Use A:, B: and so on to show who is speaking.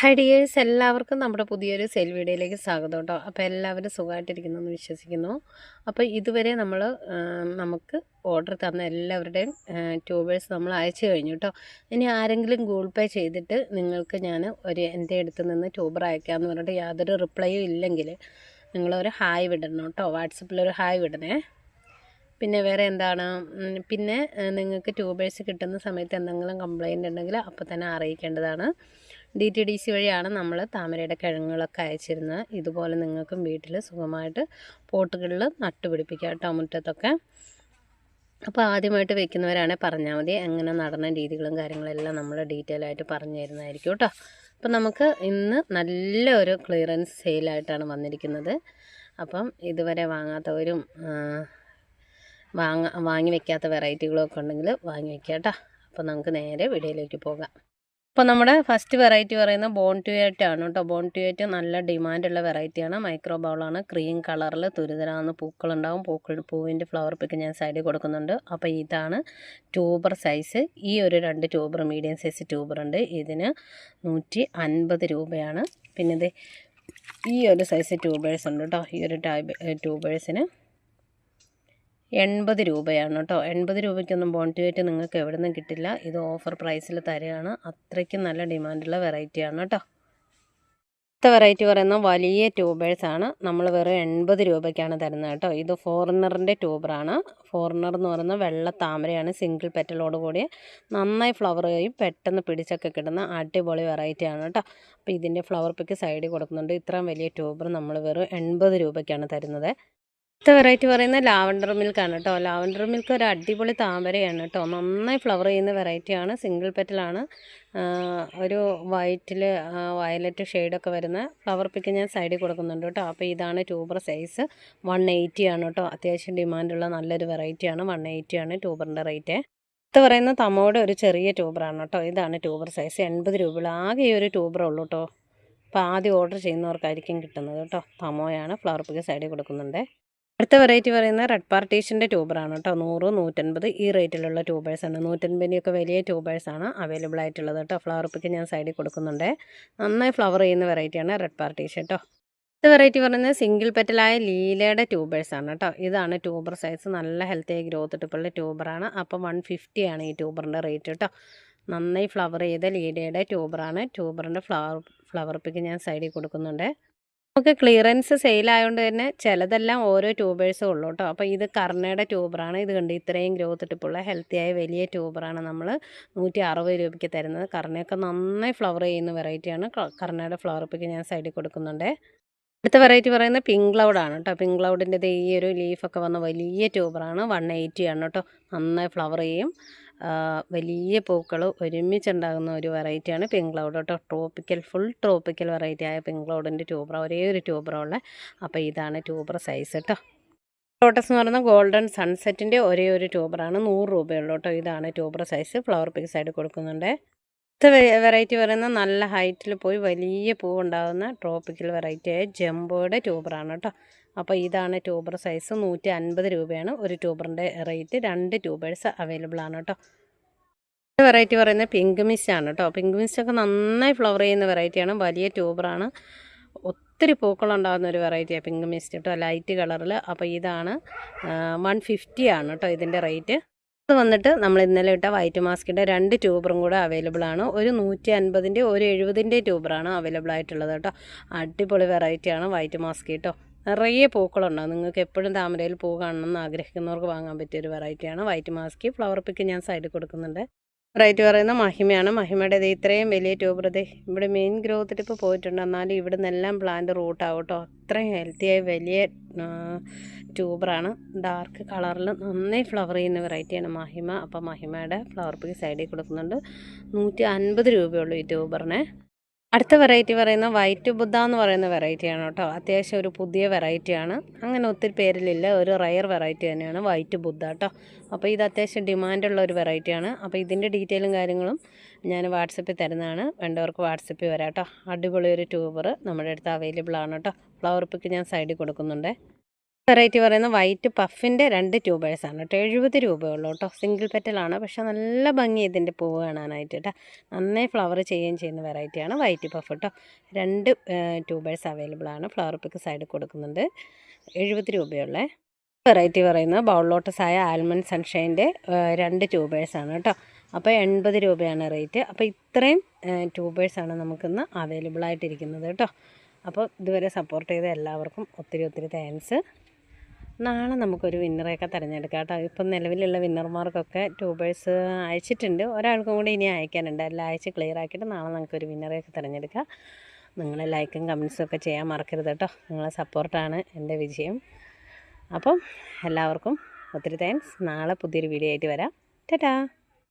A: Hi dears എല്ലാവർക്കും നമ്മുടെ പുതിയൊരു സെൽ വീഡിയോയിലേക്ക് സ്വാഗതം കേട്ടോ. അപ്പോൾ എല്ലാവരും സുഖമായിട്ടിരിക്കുന്നു എന്ന് വിശ്വസിക്കുന്നു. അപ്പോൾ ഇതുവരെ നമ്മൾ നമുക്ക് ഓർഡർ തന്ന എല്ലാവരുടെയും ട്യൂബേഴ്സ് നമ്മൾ അയച്ചു കഴിഞ്ഞു കേട്ടോ. ഇനി ആരെങ്കിലും ഗൂഗിൾ പേ ചെയ്തിട്ട് നിങ്ങൾക്ക് ഞാൻ ഒരു എന്റെ അടുത്ത് നിന്ന് ട്യൂബർ അയക്കാമെന്ന് പറഞ്ഞിട്ട് യാതൊരു റിപ്ലൈയും ഇല്ലെങ്കിൽ നിങ്ങളൊരു ഹായ് വിടണം കേട്ടോ. വാട്സപ്പിലൊരു ഹായ് വിടണേ. പിന്നെ വേറെ എന്താണ്? പിന്നെ നിങ്ങൾക്ക് ട്യൂബേഴ്സ് കിട്ടുന്ന സമയത്ത് എന്തെങ്കിലും കംപ്ലൈന്റ് ഉണ്ടെങ്കിൽ അപ്പോൾ തന്നെ അറിയിക്കേണ്ടതാണ്. ഡി ടി ഡി സി വഴിയാണ് നമ്മൾ താമരയുടെ കിഴങ്ങുകളൊക്കെ അയച്ചിരുന്നത്. ഇതുപോലെ നിങ്ങൾക്കും വീട്ടിൽ സുഖമായിട്ട് പോട്ടുകളിൽ നട്ടുപിടിപ്പിക്കാം കേട്ടോ മുറ്റത്തൊക്കെ. അപ്പോൾ ആദ്യമായിട്ട് വെക്കുന്നവരാണെങ്കിൽ പറഞ്ഞാൽ മതി. എങ്ങനെ നടന്ന രീതികളും കാര്യങ്ങളെല്ലാം നമ്മൾ ഡീറ്റെയിൽ ആയിട്ട് പറഞ്ഞു തരുന്നതായിരിക്കും കേട്ടോ. അപ്പം നമുക്ക് ഇന്ന് നല്ലൊരു ക്ലിയറൻസ് സെയിലായിട്ടാണ് വന്നിരിക്കുന്നത്. അപ്പം ഇതുവരെ വാങ്ങാത്തവരും വാങ്ങ വാങ്ങി വെക്കാത്ത വെറൈറ്റികളൊക്കെ ഉണ്ടെങ്കിൽ വാങ്ങി വെക്കാം കേട്ടോ. അപ്പോൾ നമുക്ക് നേരെ വീഡിയോയിലേക്ക് പോകാം. അപ്പോൾ നമ്മുടെ ഫസ്റ്റ് വെറൈറ്റി പറയുന്ന ബോൺ ട്യൂയേറ്റ് ആണ് കേട്ടോ. ബോൺ ട്യൂയേറ്റ് നല്ല ഡിമാൻഡുള്ള വെറൈറ്റിയാണ് മൈക്രോ ബൗളാണ് ക്രീം കളറിൽ തുരിതരാന്ന് പൂക്കളുണ്ടാവും. പൂക്കൾ പൂവിന്റെ ഫ്ലവർ പിക്ക് ഞാൻ സൈഡിൽ കൊടുക്കുന്നുണ്ട്. അപ്പോൾ ഇതാണ് ട്യൂബർ സൈസ് ഈ ഒരു രണ്ട് ട്യൂബർ മീഡിയം സൈസ് ട്യൂബർ ഉണ്ട്. ഇതിന് നൂറ്റി അൻപത് രൂപയാണ്. പിന്നെ ഇത് ഈ ഒരു സൈസ് ട്യൂബേഴ്സ് ഉണ്ട് കേട്ടോ. ഈ ഒരു ടൈബ് ട്യൂബേഴ്സിന് എൺപത് രൂപയാണ് കേട്ടോ. എൺപത് രൂപയ്ക്കൊന്നും ബോണ്ടിവേറ്റ് നിങ്ങൾക്ക് എവിടെ നിന്നും കിട്ടില്ല. ഇത് ഓഫർ പ്രൈസിൽ തരികയാണ്. അത്രയ്ക്കും നല്ല ഡിമാൻഡുള്ള വെറൈറ്റിയാണ് കേട്ടോ. അടുത്ത വെറൈറ്റി പറയുന്ന വലിയ ട്യൂബേഴ്സാണ് നമ്മൾ വെറും എൺപത് രൂപയ്ക്കാണ് തരുന്നത് കേട്ടോ. ഇത് ഫോറിനറിന്റെ ട്യൂബറാണ് ഫോറിനർ എന്ന് പറയുന്ന വെള്ള താമരയാണ് സിംഗിൾ പെറ്റലോട് കൂടി നന്നായി ഫ്ലവർ കഴിയും പെട്ടെന്ന് പിടിച്ചൊക്കെ കിട്ടുന്ന അടിപൊളി വെറൈറ്റിയാണ് കേട്ടോ. അപ്പോൾ ഇതിന്റെ ഫ്ലവർ പിക്ക് സൈഡിൽ കൊടുക്കുന്നുണ്ട്. ഇത്രയും വലിയ ട്യൂബർ നമ്മൾ വെറും എൺപത് രൂപയ്ക്കാണ് തരുന്നത്. അടുത്ത വെറൈറ്റി പറയുന്നത് ലാവൻഡർ മിൽക്കാണ് കേട്ടോ ലാവൻഡർ മിൽക്ക് ഒരു അടിപൊളി താമരയാണ് കേട്ടോ നന്നായി ഫ്ലവർ ചെയ്യുന്ന വെറൈറ്റിയാണ് സിംഗിൾ പെറ്റലാണ് ഒരു വൈറ്റിൽ വയലറ്റ് ഷെയ്ഡൊക്കെ വരുന്ന ഫ്ലവർ പിക്ക് ഞാൻ സൈഡിൽ കൊടുക്കുന്നുണ്ട് കേട്ടോ അപ്പോൾ ഇതാണ് ട്യൂബർ സൈസ് വൺ എയ്റ്റിയാണ് കേട്ടോ അത്യാവശ്യം ഡിമാൻഡുള്ള നല്ലൊരു വെറൈറ്റിയാണ് വൺ ആണ് ട്യൂബറിന്റെ റേറ്റ് അടുത്ത് പറയുന്ന തമോയുടെ ഒരു ചെറിയ ട്യൂബറാണ് കേട്ടോ ഇതാണ് ട്യൂബർ സൈസ് എൺപത് രൂപയുള്ള. ആകെ ഈ ഒരു ട്യൂബറേ ഉള്ളൂ കേട്ടോ അപ്പോൾ ആദ്യം ഓർഡർ ചെയ്യുന്നവർക്കായിരിക്കും കിട്ടുന്നത് കേട്ടോ തമോയാണ് ഫ്ലവർ പിക്ക് സൈഡിൽ കൊടുക്കുന്നുണ്ട്. അടുത്ത വെറൈറ്റി പറയുന്ന റെഡ് പാർട്ടീഷന്റെ ട്യൂബറാണ് കേട്ടോ. നൂറ് നൂറ്റൻപത് ഈ റേറ്റിലുള്ള ട്യൂബേഴ്സാണ് നൂറ്റൻപതിന്റെയൊക്കെ വലിയ ട്യൂബേഴ്സാണ് അവൈലബിൾ ആയിട്ടുള്ളത് കേട്ടോ. ഫ്ലവർ പിക്ക് ഞാൻ സൈഡിൽ കൊടുക്കുന്നുണ്ട്. നന്നായി ഫ്ലവർ ചെയ്യുന്ന വെറൈറ്റിയാണ് റെഡ് പാർട്ടീഷൻ കേട്ടോ അടുത്ത വെറൈറ്റി പറയുന്നത് സിംഗിൾ പെറ്റലായ ലീലയുടെ ട്യൂബേഴ്സാണ് കേട്ടോ. ഇതാണ് ട്യൂബർ സൈസ് നല്ല ഹെൽത്തി ആയി ഗ്രോത്ത് ടിപ്പുള്ള ട്യൂബറാണ് അപ്പോൾ വൺ ഫിഫ്റ്റി ആണ് ഈ ട്യൂബറിന്റെ റേറ്റ് കേട്ടോ നന്നായി ഫ്ലവർ ചെയ്ത ലീലയുടെ ട്യൂബറാണ് ട്യൂബറിന്റെ ഫ്ലവർ ഫ്ലവർ പിക്ക് ഞാൻ സൈഡിൽ കൊടുക്കുന്നുണ്ട്. നമുക്ക് ക്ലിയറൻസ് സെയിലായതുകൊണ്ട് തന്നെ ചിലതെല്ലാം ഓരോ ട്യൂബേഴ്സും ഉള്ളൂ കേട്ടോ അപ്പോൾ ഇത് കർണയുടെ ട്യൂബറാണ് ഇത് കണ്ട് ഇത്രയും ഗ്രോത്ത് ടിപ്പുള്ള ഹെൽത്തിയായ വലിയ ട്യൂബറാണ് നമ്മൾ നൂറ്റി അറുപത് രൂപയ്ക്ക് തരുന്നത്. കർണയൊക്കെ നന്നായി ഫ്ലവർ ചെയ്യുന്ന വെറൈറ്റിയാണ് കർണയുടെ ഫ്ലവർ പിക്ക് ഞാൻ സൈഡിൽ കൊടുക്കുന്നുണ്ട്. അടുത്ത വെറൈറ്റി പറയുന്നത് പിങ്ക് ക്ലൗഡ് ആണ് കേട്ടോ പിങ്ക് ക്ലൗഡിന്റെ ഈ ഒരു ലീഫൊക്കെ വന്ന വലിയ ട്യൂബറാണ് വൺ എയ്റ്റി ആണ് കേട്ടോ നന്നായി ഫ്ലവർ ചെയ്യും. വലിയ പൂക്കൾ ഒരുമിച്ചുണ്ടാകുന്ന ഒരു വെറൈറ്റിയാണ് പിങ്ക് ക്ലൗഡ് കേട്ടോ ട്രോപ്പിക്കൽ ഫുൾ ട്രോപ്പിക്കൽ വെറൈറ്റി ആയ പിങ്ക് ക്ലൗഡിന്റെ ട്യൂബറ ഒരേ ഒരു ട്യൂബറുള്ള അപ്പോൾ ഇതാണ് ട്യൂബർ സൈസ് കേട്ടോ ലോട്ടസ് എന്ന് പറയുന്നത് ഗോൾഡൻ സൺസെറ്റിന്റെ ഒരേ ഒരു ട്യൂബറാണ് നൂറ് രൂപയുള്ളൂ കേട്ടോ ഇതാണ് ട്യൂബർ സൈസ് ഫ്ലവർ പീസ് ആയിട്ട് കൊടുക്കുന്നുണ്ട്. അടുത്ത വെറൈറ്റി പറയുന്നത് നല്ല ഹൈറ്റിൽ പോയി വലിയ പൂവുണ്ടാകുന്ന ട്രോപ്പിക്കൽ വെറൈറ്റിയായ ജംബോയുടെ ട്യൂബറാണ് കേട്ടോ അപ്പോൾ ഇതാണ് ട്യൂബർ സൈസ് നൂറ്റി അൻപത് രൂപയാണ്. ഒരു ട്യൂബറിന്റെ റേറ്റ് രണ്ട് ട്യൂബേഴ്സ് അവൈലബിൾ ആണ് കേട്ടോ അടുത്ത വെറൈറ്റി പറയുന്നത് പിങ്ക് മിസ് ആണ് കേട്ടോ പിങ്ക് മിസ്റ്റൊക്കെ നന്നായി ഫ്ലവർ ചെയ്യുന്ന വെറൈറ്റിയാണ് വലിയ ട്യൂബറാണ് ഒത്തിരി പൂക്കളുണ്ടാകുന്ന ഒരു വെറൈറ്റിയാണ് പിങ്ക് മിസ്റ്റ് കേട്ടോ ലൈറ്റ് കളറിൽ അപ്പോൾ ഇതാണ് വൺ ഫിഫ്റ്റി ആണ് കേട്ടോ ഇതിന്റെ റേറ്റ് ഇത് വന്നിട്ട് നമ്മൾ ഇന്നലെ ഇട്ട വൈറ്റ് മാസ്കിന്റെ രണ്ട് ട്യൂബറും കൂടെ അവൈലബിൾ ആണ്. ഒരു നൂറ്റി അൻപതിന്റെ ഒരു എഴുപതിന്റെ ട്യൂബറാണ് അവൈലബിൾ ആയിട്ടുള്ളത് കേട്ടോ. അടിപൊളി വെറൈറ്റിയാണ് വൈറ്റ് മാസ്ക് കേട്ടോ. നിറയെ പൂക്കളുണ്ടാവും നിങ്ങൾക്ക് എപ്പോഴും താമരയിൽ പൂ കാണണം എന്ന് ആഗ്രഹിക്കുന്നവർക്ക് വാങ്ങാൻ പറ്റിയ ഒരു വെറൈറ്റിയാണ് വൈറ്റ് മാസ്ക് ഫ്ലവർ പിക്ക് ഞാൻ സൈഡിൽ കൊടുക്കുന്നുണ്ട്. വെറൈറ്റി പറയുന്ന മഹിമയാണ്. മഹിമയുടെ ഇത് ഇത്രയും വലിയ ട്യൂബർ ഇത് ഇവിടെ മെയിൻ ഗ്രോത്ത് ടിപ്പ് പോയിട്ടുണ്ട്. എന്നാലും ഇവിടെ നിന്നെല്ലാം പ്ലാന്റ് റൂട്ടാവും കേട്ടോ അത്രയും ഹെൽത്തിയായി വലിയ ട്യൂബറാണ് ഡാർക്ക് കളറിൽ നന്നായി ഫ്ലവർ ചെയ്യുന്ന വെറൈറ്റിയാണ് മഹിമ. അപ്പോൾ മഹിമയുടെ ഫ്ലവർ പിക്ക് സൈഡിൽ കൊടുക്കുന്നുണ്ട്. നൂറ്റി അൻപത് രൂപയുള്ളൂ ഈ ട്യൂബറിന് അടുത്ത വെറൈറ്റി പറയുന്ന വൈറ്റ് ബുദ്ധ എന്ന് പറയുന്ന വെറൈറ്റിയാണ് കേട്ടോ. അത്യാവശ്യം ഒരു പുതിയ വെറൈറ്റിയാണ് അങ്ങനെ ഒത്തിരി പേരിലില്ല. ഒരു റയർ വെറൈറ്റി തന്നെയാണ് വൈറ്റ് ബുദ്ധ കേട്ടോ. അപ്പോൾ ഇത് അത്യാവശ്യം ഡിമാൻഡുള്ള ഒരു വെറൈറ്റിയാണ് അപ്പോൾ ഇതിന്റെ ഡീറ്റെയിലും കാര്യങ്ങളും ഞാൻ വാട്സപ്പിൽ തരുന്നതാണ്. വേണ്ടവർക്ക് വാട്സപ്പിൽ വരാം കേട്ടോ. അടിപൊളി ഒരു ട്യൂബർ നമ്മുടെ അടുത്ത് അവൈലബിൾ ആണ് കേട്ടോ. ഫ്ലവർ പിക്ക് ഞാൻ സൈഡിൽ കൊടുക്കുന്നുണ്ട്. വെറൈറ്റി പറയുന്ന വൈറ്റ് പഫിന്റെ രണ്ട് ട്യൂബേഴ്സാണ് കേട്ടോ. എഴുപത് രൂപയുള്ളൂ കേട്ടോ. സിംഗിൾ പെറ്റലാണ്. പക്ഷേ നല്ല ഭംഗി ഇതിന്റെ പൂവ് കാണാനായിട്ട് കേട്ടോ. നന്നായി ഫ്ലവർ ചെയ്യുകയും ചെയ്യുന്ന വെറൈറ്റിയാണ് വൈറ്റ് പഫ് കേട്ടോ. രണ്ട് ട്യൂബേഴ്സ് അവൈലബിൾ ആണ്. ഫ്ലവർ പിക്ക് സൈഡിൽ കൊടുക്കുന്നുണ്ട്. എഴുപത് രൂപയുള്ളേ വെറൈറ്റി പറയുന്നത് ബൗൾ ലോട്ടസ് ആയ ആൽമണ്ട് സൺഷൈന്റെ രണ്ട് ട്യൂബേഴ്സ് ആണ് കേട്ടോ. അപ്പോൾ എൺപത് രൂപയാണ് റേറ്റ്. അപ്പോൾ ഇത്രയും ട്യൂബേഴ്സാണ് നമുക്കിന്ന് അവൈലബിൾ ആയിട്ടിരിക്കുന്നത് കേട്ടോ. അപ്പോൾ ഇതുവരെ സപ്പോർട്ട് ചെയ്ത എല്ലാവർക്കും ഒത്തിരി ഒത്തിരി താങ്ക്സ്. നാളെ നമുക്കൊരു വിന്നറെയൊക്കെ തിരഞ്ഞെടുക്കാം കേട്ടോ. ഇപ്പം നിലവിലുള്ള വിന്നർമാർക്കൊക്കെ ട്യൂബേഴ്സ് അയച്ചിട്ടുണ്ട്. ഒരാൾക്കും കൂടി ഇനി അയക്കാനുണ്ട്. എല്ലാം അയച്ച് ക്ലിയർ ആക്കിയിട്ട് നാളെ നമുക്കൊരു വിന്നറെയൊക്കെ തിരഞ്ഞെടുക്കാം. നിങ്ങൾ ലൈക്കും കമൻസും ഒക്കെ ചെയ്യാൻ മറക്കരുത് കേട്ടോ. നിങ്ങളെ സപ്പോർട്ടാണ് എന്റെ വിജയം. അപ്പം എല്ലാവർക്കും ഒത്തിരി താങ്ക്സ് നാളെ പുതിയൊരു വീഡിയോ ആയിട്ട് വരാം. ടാറ്റാ!